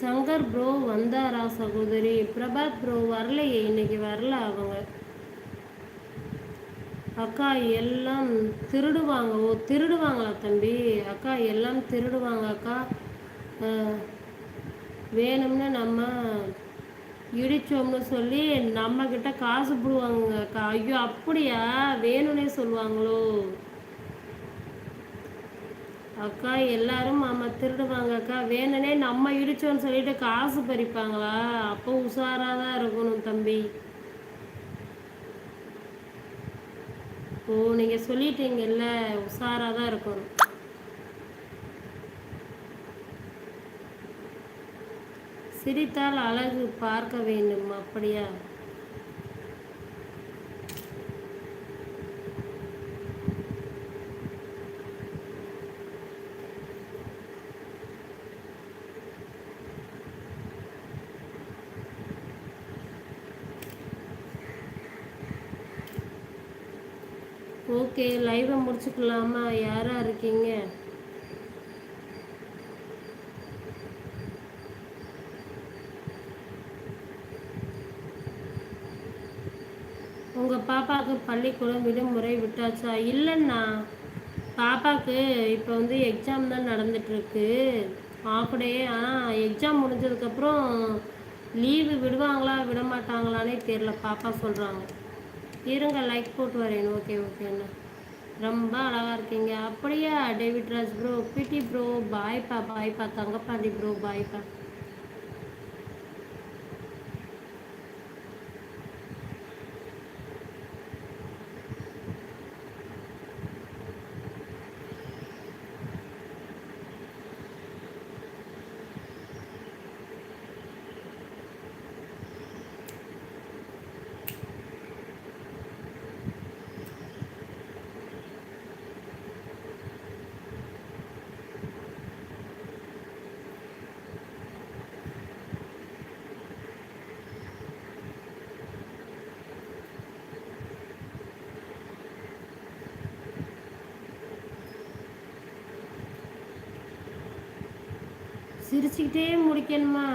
Shankar bro வந்தாரா சகோதரி? Prabhat bro வரலையே இன்னைக்கு வரல அவங்க. அக்கா எல்லாம் திருடுவாங்க. ஓ திருடுவாங்களா தம்பி? அக்கா எல்லாம் திருடுவாங்க அக்கா. வேணும்னு நம்ம இடிச்சோம்னு சொல்லி நம்மக்கிட்ட காசு போடுவாங்க அக்கா. ஐயோ அப்படியா? வேணும்னே சொல்லுவாங்களோ? அக்கா எல்லாரும் மாமா திருடுவாங்க அக்கா. வேணுனே நம்ம இடிச்சோன்னு சொல்லிட்டு காசு பறிப்பாங்களா? அப்போ உஷாராக தான் இருக்கணும் தம்பி. ஓ நீங்கள் சொல்லிட்டீங்கல்ல உஷாராக தான் இருக்கணும். சிரித்தால் அழகு பார்க்க வேண்டும்? அப்படியா? ஓகே லைவை முடிச்சுக்கலாமா? யாராக இருக்கீங்க? உங்கள் பாப்பாவுக்கு பள்ளிக்கூடம் விடுமுறை விட்டாச்சா? இல்லைண்ணா. பாப்பாவுக்கு இப்போ வந்து எக்ஸாம் தான் நடந்துகிட்ருக்கு ஆஃப் டே ஆனால் எக்ஸாம் முடிஞ்சதுக்கப்புறம் லீவு விடுவாங்களா விட மாட்டாங்களானே தெரில பாப்பா சொல்கிறாங்க இருங்க லைக் போட்டு வரேன். ஓகே ஓகேண்ணா ரொம்ப அழகாக இருக்கீங்க. அப்படியா டேவிட் ராஜ் ப்ரோ பிடி ப்ரோ பாய்ப்பா பாய்ப்பா தங்கப்பாண்டி ப்ரோ பாய்ப்பா சிரிச்சுக்கிட்டே முடிக்கணுமா?